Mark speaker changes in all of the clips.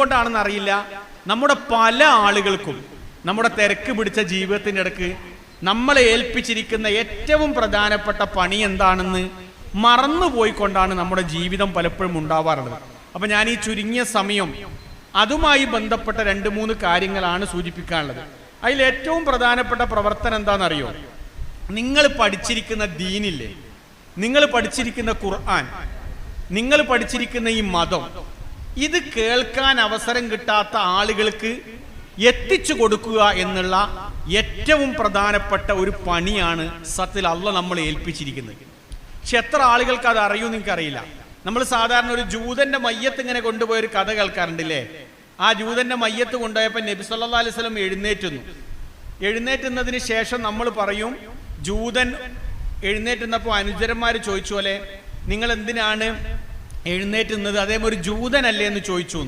Speaker 1: എന്തുകൊണ്ടാണെന്ന് അറിയില്ല. നമ്മുടെ പല ആളുകൾക്കും നമ്മുടെ തിരക്ക് പിടിച്ച ജീവിതത്തിന്റെ ഇടയ്ക്ക് നമ്മളെ ഏൽപ്പിച്ചിരിക്കുന്ന ഏറ്റവും പ്രധാനപ്പെട്ട പണി എന്താണെന്ന് മറന്നുപോയിക്കൊണ്ടാണ് നമ്മുടെ ജീവിതം പലപ്പോഴും ഉണ്ടാവാറുള്ളത്. അപ്പൊ ഞാൻ ഈ ചുരുങ്ങിയ സമയം അതുമായി ബന്ധപ്പെട്ട രണ്ട് മൂന്ന് കാര്യങ്ങളാണ് സൂചിപ്പിക്കാനുള്ളത്. അതിൽ ഏറ്റവും പ്രധാനപ്പെട്ട പ്രവർത്തനം എന്താണെന്നറിയോ? നിങ്ങൾ പഠിച്ചിരിക്കുന്ന ദീനില്ലേ? നിങ്ങൾ പഠിച്ചിരിക്കുന്ന ഖുർആൻ? നിങ്ങൾ പഠിച്ചിരിക്കുന്ന ഈ മതം? ഇത് കേൾക്കാൻ അവസരം കിട്ടാത്ത ആളുകൾക്ക് എത്തിച്ചു കൊടുക്കുക എന്നുള്ള ഏറ്റവും പ്രധാനപ്പെട്ട ഒരു പണിയാണ് സത്യത്തിൽ അല്ല നമ്മൾ ഏൽപ്പിച്ചിരിക്കുന്നത്. പക്ഷെ എത്ര ആളുകൾക്ക് അത് നിങ്ങൾക്ക് അറിയില്ല നമ്മൾ സാധാരണ ഒരു ജൂതന്റെ മയ്യത്ത് ഇങ്ങനെ കൊണ്ടുപോയ ഒരു കഥ കേൾക്കാറുണ്ടല്ലേ? ആ ജൂതന്റെ മയ്യത്ത് കൊണ്ടുപോയപ്പോൾ നബി സല്ലാ അലൈഹി സ്വലം എഴുന്നേറ്റുന്നു. എഴുന്നേറ്റുന്നതിന് ശേഷം നമ്മൾ പറയും ജൂതൻ എഴുന്നേറ്റുന്നപ്പോൾ അനുചരന്മാർ ചോദിച്ചു പോലെ നിങ്ങൾ എന്തിനാണ് എഴുന്നേറ്റുന്നത് അദ്ദേഹം ഒരു ജൂതനല്ലേ എന്ന് ചോദിച്ചു.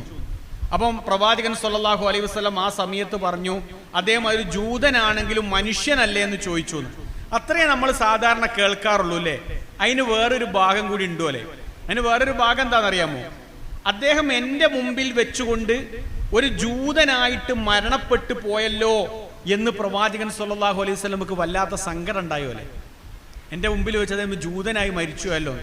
Speaker 1: അപ്പം പ്രവാചകൻ സല്ലല്ലാഹു അലൈഹി വസ്ലം ആ സമയത്ത് പറഞ്ഞു അദ്ദേഹം ഒരു ജൂതനാണെങ്കിലും മനുഷ്യനല്ലേ എന്ന് ചോദിച്ചു. അത്രേ നമ്മൾ സാധാരണ കേൾക്കാറുള്ളൂ അല്ലേ? അതിന് വേറൊരു ഭാഗം കൂടി ഉണ്ടോ അല്ലേ? അതിന് വേറൊരു ഭാഗം എന്താണെന്നറിയാമോ? അദ്ദേഹം എന്റെ മുമ്പിൽ വെച്ചുകൊണ്ട് ഒരു ജൂതനായിട്ട് മരണപ്പെട്ടു പോയല്ലോ എന്ന് പ്രവാചകൻ സല്ലല്ലാഹു അലൈഹി വസല്ലമക്ക് വല്ലാത്ത സങ്കടം ഉണ്ടായോ അല്ലേ? എന്റെ മുമ്പിൽ വെച്ച് അദ്ദേഹം ജൂതനായി മരിച്ചുവല്ലോ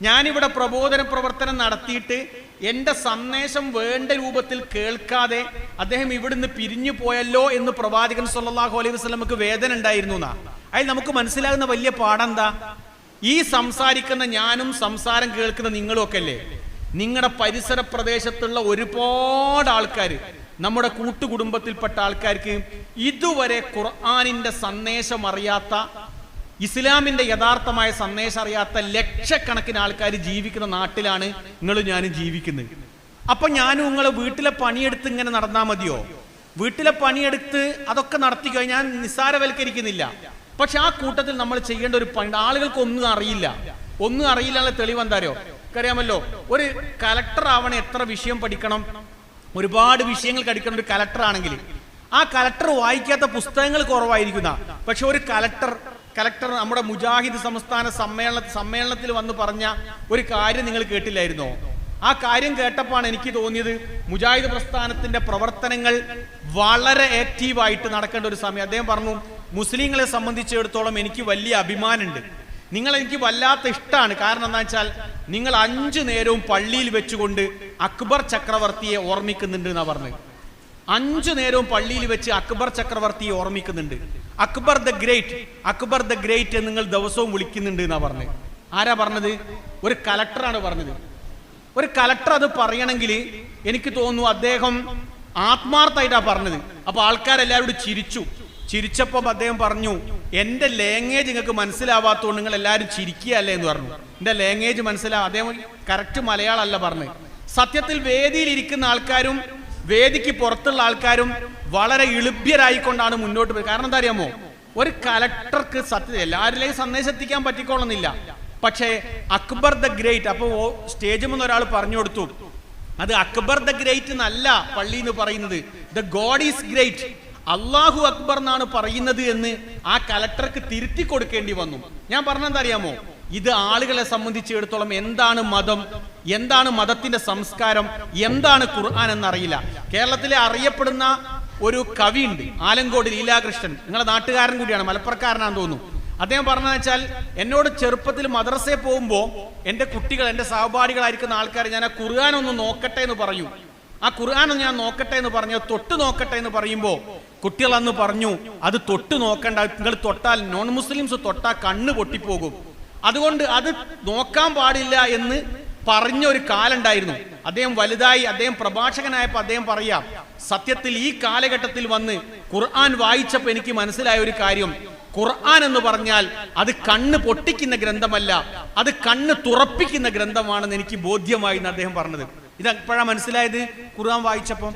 Speaker 1: ഞാനിവിടെ പ്രബോധന പ്രവർത്തനം നടത്തിയിട്ട് എന്റെ സന്ദേശം വേണ്ട രൂപത്തിൽ കേൾക്കാതെ അദ്ദേഹം ഇവിടുന്ന് പിരിഞ്ഞു പോയല്ലോ എന്ന് പ്രവാചകൻ സല്ലാഹു അലൈഹി വസല്ലമക്ക് വേദന ഉണ്ടായിരുന്നു എന്നാ. അതിൽ നമുക്ക് മനസ്സിലാകുന്ന വലിയ പാഠം എന്താ ഈ സംസാരിക്കുന്ന ഞാനും സംസാരം കേൾക്കുന്ന നിങ്ങളും ഒക്കെ അല്ലേ നിങ്ങളുടെ പരിസര പ്രദേശത്തുള്ള ഒരുപാട് ആൾക്കാർ നമ്മുടെ കൂട്ടുകുടുംബത്തിൽപ്പെട്ട ആൾക്കാർക്ക് ഇതുവരെ ഖുർആാനിന്റെ സന്ദേശം അറിയാത്ത ഇസ്ലാമിന്റെ യഥാർത്ഥമായ സന്ദേശം അറിയാത്ത ലക്ഷക്കണക്കിന് ആൾക്കാർ ജീവിക്കുന്ന നാട്ടിലാണ് നിങ്ങൾ ഞാനും ജീവിക്കുന്നത്. അപ്പൊ ഞാനും നിങ്ങളെ വീട്ടിലെ പണിയെടുത്ത് ഇങ്ങനെ നടന്നാൽ മതിയോ? വീട്ടിലെ പണിയെടുത്ത് അതൊക്കെ നടത്തിക്കോ ഞാൻ നിസ്സാരവൽക്കരിക്കുന്നില്ല. പക്ഷെ ആ കൂട്ടത്തിൽ നമ്മൾ ചെയ്യേണ്ട ഒരു പണി ആളുകൾക്ക് ഒന്നും അറിയില്ല. ഒന്നും അറിയില്ല തെളിവ് എന്താരോ അറിയാമല്ലോ ഒരു കലക്ടർ ആവണ എത്ര വിഷയം പഠിക്കണം? ഒരുപാട് വിഷയങ്ങൾ കടിക്കണം ഒരു കലക്ടർ ആണെങ്കിൽ ആ കലക്ടർ വായിക്കാത്ത പുസ്തകങ്ങൾ കുറവായിരിക്കുന്ന. പക്ഷെ ഒരു കലക്ടർ കലക്ടർ നമ്മുടെ മുജാഹിദ് സംസ്ഥാന സമ്മേളന സമ്മേളനത്തിൽ വന്ന് പറഞ്ഞ ഒരു കാര്യം നിങ്ങൾ കേട്ടില്ലായിരുന്നോ? ആ കാര്യം കേട്ടപ്പോൾ എനിക്ക് തോന്നിയത് മുജാഹിദ് പ്രസ്ഥാനത്തിന്റെ പ്രവർത്തനങ്ങൾ വളരെ ആക്റ്റീവായിട്ട് നടക്കേണ്ട ഒരു സമയം. അദ്ദേഹം പറഞ്ഞു മുസ്ലിങ്ങളെ സംബന്ധിച്ചിടത്തോളം എനിക്ക് വലിയ അഭിമാനമുണ്ട്. നിങ്ങൾ എനിക്ക് വല്ലാത്ത ഇഷ്ടമാണ്. കാരണം എന്താ വെച്ചാൽ നിങ്ങൾ അഞ്ചു നേരവും പള്ളിയിൽ വെച്ചുകൊണ്ട് അക്ബർ ചക്രവർത്തിയെ ഓർമ്മിക്കുന്നുണ്ട് എന്നാ പറഞ്ഞത്. അഞ്ചു നേരവും പള്ളിയിൽ വെച്ച് അക്ബർ ചക്രവർത്തിയെ ഓർമ്മിക്കുന്നുണ്ട്. Akbar the great Akbar the great എന്ന് നിങ്ങൾ ദിവസവും വിളിക്കുന്നുണ്ട് എന്നാ പറഞ്ഞത് ആരാ പറഞ്ഞത്? ഒരു കലക്ടറാണ് പറഞ്ഞത്. ഒരു കലക്ടർ അത് പറയണമെങ്കിൽ എനിക്ക് തോന്നുന്നു അദ്ദേഹം ആത്മാർത്ഥമായിട്ടാ പറഞ്ഞത്. അപ്പൊ ആൾക്കാരെല്ലാവരോടും ചിരിച്ചു. ചിരിച്ചപ്പം അദ്ദേഹം പറഞ്ഞു എന്റെ ലാംഗ്വേജ് നിങ്ങൾക്ക് മനസ്സിലാവാത്തതുകൊണ്ട് നിങ്ങൾ എല്ലാവരും ചിരിക്കുകയല്ലേ എന്ന് പറഞ്ഞു. എന്റെ ലാംഗ്വേജ് മനസ്സിലാവും അദ്ദേഹം കറക്റ്റ് മലയാളമല്ല പറഞ്ഞത്. സത്യത്തിൽ വേദിയിൽ ഇരിക്കുന്ന ആൾക്കാരും വേദിക്ക് പുറത്തുള്ള ആൾക്കാരും വളരെ ഇളുഭ്യരായിക്കൊണ്ടാണ് മുന്നോട്ട് പോയത്. കാരണം എന്താ അറിയാമോ? ഒരു കലക്ടർക്ക് സത്യം എല്ലാവരിലേക്കും സന്ദേശം എത്തിക്കാൻ പറ്റിക്കോളുന്നില്ല പക്ഷേ അക്ബർ ദ ഗ്രേറ്റ് അപ്പോൾ സ്റ്റേജിൽ നിന്ന് ഒരാൾ പറഞ്ഞു കൊടുത്തു. അത് അക്ബർ ദ ഗ്രേറ്റ് എന്നല്ല പള്ളി എന്ന് പറയുന്നത്. The God is great. അള്ളാഹു അക്ബർ എന്നാണ് പറയുന്നത് എന്ന് ആ കലക്ടർക്ക് തിരുത്തി കൊടുക്കേണ്ടി വന്നു. ഞാൻ പറഞ്ഞെന്താ അറിയാമോ? ഇത് ആളുകളെ സംബന്ധിച്ചിടത്തോളം എന്താണ് മതം? എന്താണ് മതത്തിന്റെ സംസ്കാരം? എന്താണ് ഖുർആൻ എന്നറിയില്ല. കേരളത്തിലെ അറിയപ്പെടുന്ന ഒരു കവി ഉണ്ട് ആലങ്കോട് ലീലാകൃഷ്ണൻ. നിങ്ങളെ നാട്ടുകാരൻ കൂടിയാണ് മലപ്പുറക്കാരനാന്ന് തോന്നുന്നു. അദ്ദേഹം പറഞ്ഞു വെച്ചാൽ എന്നോട് ചെറുപ്പത്തിൽ മദ്രസയിൽ പോകുമ്പോൾ എന്റെ കുട്ടികൾ എന്റെ സഹപാഠികളായിരിക്കുന്ന ആൾക്കാർ ഞാൻ ആ ഖുർആൻ ഒന്ന് നോക്കട്ടെ എന്ന് പറഞ്ഞു ആ ഖുർആൻ ഒന്ന് ഞാൻ നോക്കട്ടെ എന്ന് പറഞ്ഞു തൊട്ട് നോക്കട്ടെ എന്ന് പറയുമ്പോൾ കുട്ടികൾ അന്ന് പറഞ്ഞു അത് തൊട്ട് നോക്കണ്ട നിങ്ങൾ തൊട്ടാൽ നോൺ മുസ്ലിംസ് തൊട്ടാൽ കണ്ണ് പൊട്ടിപ്പോകും. അതുകൊണ്ട് അത് നോക്കാൻ പാടില്ല എന്ന് പറഞ്ഞ ഒരു കാലുണ്ടായിരുന്നു. അദ്ദേഹം വലുതായി അദ്ദേഹം പ്രഭാഷകനായപ്പോൾ അദ്ദേഹം പറയാം സത്യത്തിൽ ഈ കാലഘട്ടത്തിൽ വന്ന് ഖുർആൻ വായിച്ചപ്പോൾ എനിക്ക് മനസ്സിലായ ഒരു കാര്യം. ഖുർആൻ എന്ന് പറഞ്ഞാൽ അത് കണ്ണ് പൊട്ടിക്കുന്ന ഗ്രന്ഥമല്ല അത് കണ്ണ് തുറപ്പിക്കുന്ന ഗ്രന്ഥമാണെന്ന് എനിക്ക് ബോധ്യമായി എന്ന് അദ്ദേഹം പറഞ്ഞത്. ഇത് എപ്പോഴാണ് മനസ്സിലായത്? ഖുർആൻ വായിച്ചപ്പം.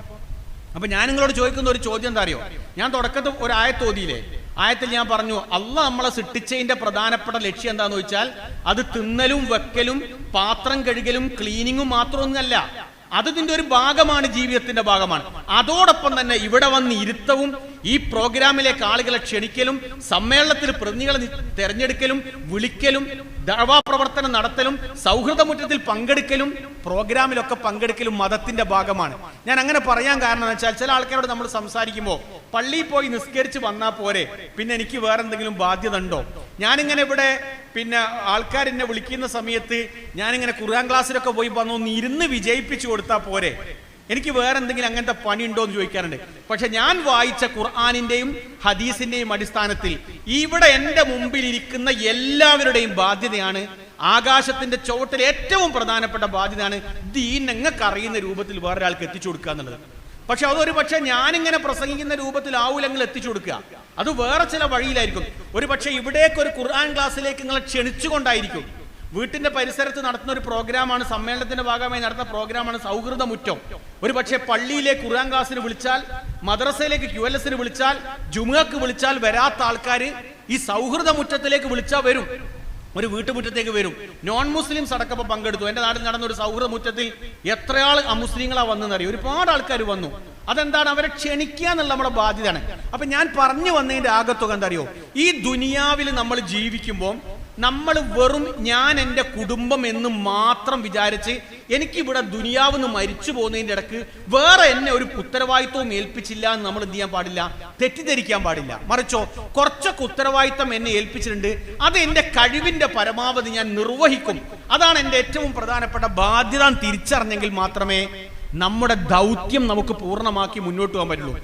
Speaker 1: അപ്പൊ ഞാൻ നിങ്ങളോട് ചോദിക്കുന്ന ഒരു ചോദ്യം എന്താ അറിയോ? ഞാൻ തുടക്കത്തിൽ ഒരു ആയത്ത് ഓതിയില്ലേ ആയത്തിൽ ഞാൻ പറഞ്ഞു അല്ല നമ്മളെ സിട്ടിച്ചതിന്റെ പ്രധാനപ്പെട്ട ലക്ഷ്യം എന്താന്ന് വെച്ചാൽ അത് തിന്നലും വെക്കലും പാത്രം കഴുകലും ക്ലീനിങ്ങും മാത്രമൊന്നുമല്ല. അത് ഒരു ഭാഗമാണ് ജീവിതത്തിന്റെ ഭാഗമാണ്. അതോടൊപ്പം തന്നെ ഇവിടെ വന്ന് ഇരുത്തവും ഈ പ്രോഗ്രാമിലേക്ക് ആളുകളെ ക്ഷണിക്കലും സമ്മേളനത്തിൽ പ്രതിനിധികളെ തിരഞ്ഞെടുക്കലും വിളിക്കലും ദഴവാ പ്രവർത്തനം നടത്തലും സൗഹൃദമുറ്റത്തിൽ പങ്കെടുക്കലും പ്രോഗ്രാമിലൊക്കെ പങ്കെടുക്കലും മതത്തിന്റെ ഭാഗമാണ്. ഞാൻ അങ്ങനെ പറയാൻ കാരണം എന്ന് വെച്ചാൽ ചില ആൾക്കാരോട് നമ്മൾ സംസാരിക്കുമ്പോൾ പള്ളിയിൽ പോയി നിസ്കരിച്ച് വന്നാൽ പോരെ പിന്നെ എനിക്ക് വേറെ എന്തെങ്കിലും ബാധ്യത ഉണ്ടോ? ഞാനിങ്ങനെ ഇവിടെ പിന്നെ ആൾക്കാർ എന്നെ വിളിക്കുന്ന സമയത്ത് ഞാനിങ്ങനെ ഖുർആൻ ക്ലാസ്സിലൊക്കെ പോയി വന്നു ഇരുന്ന് വിജയിപ്പിച്ചു കൊടുത്താൽ പോരെ. എനിക്ക് വേറെ എന്തെങ്കിലും അങ്ങനത്തെ പണി ഉണ്ടോ എന്ന് ചോദിക്കാറുണ്ട്. പക്ഷെ ഞാൻ വായിച്ച ഖുർആാനിന്റെയും ഹദീസിന്റെയും അടിസ്ഥാനത്തിൽ ഇവിടെ എന്റെ മുമ്പിൽ ഇരിക്കുന്ന എല്ലാവരുടെയും ബാധ്യതയാണ് ആകാശത്തിന്റെ ചുവട്ടിൽ ഏറ്റവും പ്രധാനപ്പെട്ട ബാധ്യതയാണ് ദീൻ നിങ്ങൾക്ക് അറിയുന്ന രൂപത്തിൽ വേറൊരാൾക്ക് എത്തിച്ചു കൊടുക്കുക എന്നുള്ളത്. പക്ഷെ അതൊരു പക്ഷെ ഞാനിങ്ങനെ പ്രസംഗിക്കുന്ന രൂപത്തിൽ ആവൂലങ്ങൾ എത്തിച്ചു കൊടുക്കുക. അത് വേറെ ചില വഴിയിലായിരിക്കും. ഒരു പക്ഷെ ഇവിടേക്ക് ഒരു ഖുർആൻ ക്ലാസ്സിലേക്ക് നിങ്ങളെ ക്ഷണിച്ചുകൊണ്ടായിരിക്കും. വീട്ടിന്റെ പരിസരത്ത് നടത്തുന്ന ഒരു പ്രോഗ്രാമാണ് സമ്മേളനത്തിന്റെ ഭാഗമായി നടത്തുന്ന പ്രോഗ്രാമാണ് സൗഹൃദ മുറ്റം ഒരു പക്ഷേ പള്ളിയിലെ ഖുർആൻ ക്ലാസ്സിന് വിളിച്ചാൽ മദ്രസയിലേക്ക് ക്യു എൽ എസിന് വിളിച്ചാൽ ജുമുഅക്ക് വിളിച്ചാൽ വരാത്ത ആൾക്കാർ ഈ സൗഹൃദ മുറ്റത്തിലേക്ക് വിളിച്ചാൽ വരും. ഒരു വീട്ടുമുറ്റത്തേക്ക് വരും. നോൺ മുസ്ലിംസ് അടക്കപ്പോ പങ്കെടുത്തു. എന്റെ നാട്ടിൽ നടന്ന ഒരു സൗഹൃദ മുറ്റത്തിൽ എത്രയാൾ അമുസ്ലിങ്ങളാ വന്നെന്നറിയോ ഒരുപാട് ആൾക്കാർ വന്നു. അതെന്താണ്? അവരെ ക്ഷണിക്കുക എന്നുള്ള നമ്മുടെ ബാധ്യതയാണ്. അപ്പൊ ഞാൻ പറഞ്ഞു വന്നതിന്റെ ആകത്തുക എന്താ അറിയോ? ഈ ദുനിയാവിൽ നമ്മൾ ജീവിക്കുമ്പോൾ നമ്മൾ വെറും ഞാൻ എന്റെ കുടുംബം എന്ന് മാത്രം വിചാരിച്ച് എനിക്കിവിടെ ദുനിയാവ് നിന്ന് മരിച്ചു പോകുന്നതിന്റെ ഇടയ്ക്ക് വേറെ എന്നെ ഒരു ഉത്തരവാദിത്വവും ഏൽപ്പിച്ചില്ല എന്ന് നമ്മൾ എന്ത് ചെയ്യാൻ പാടില്ല? തെറ്റിദ്ധരിക്കാൻ പാടില്ല. മറിച്ചോ കുറച്ചൊക്കെ ഉത്തരവാദിത്തം എന്നെ ഏൽപ്പിച്ചിട്ടുണ്ട്. അത് എന്റെ കഴിവിന്റെ പരമാവധി ഞാൻ നിർവഹിക്കും. അതാണ് എന്റെ ഏറ്റവും പ്രധാനപ്പെട്ട ബാധ്യത തിരിച്ചറിഞ്ഞെങ്കിൽ മാത്രമേ നമ്മുടെ ദൗത്യം നമുക്ക് പൂർണമാക്കി മുന്നോട്ട് പോകാൻ പറ്റുള്ളൂ.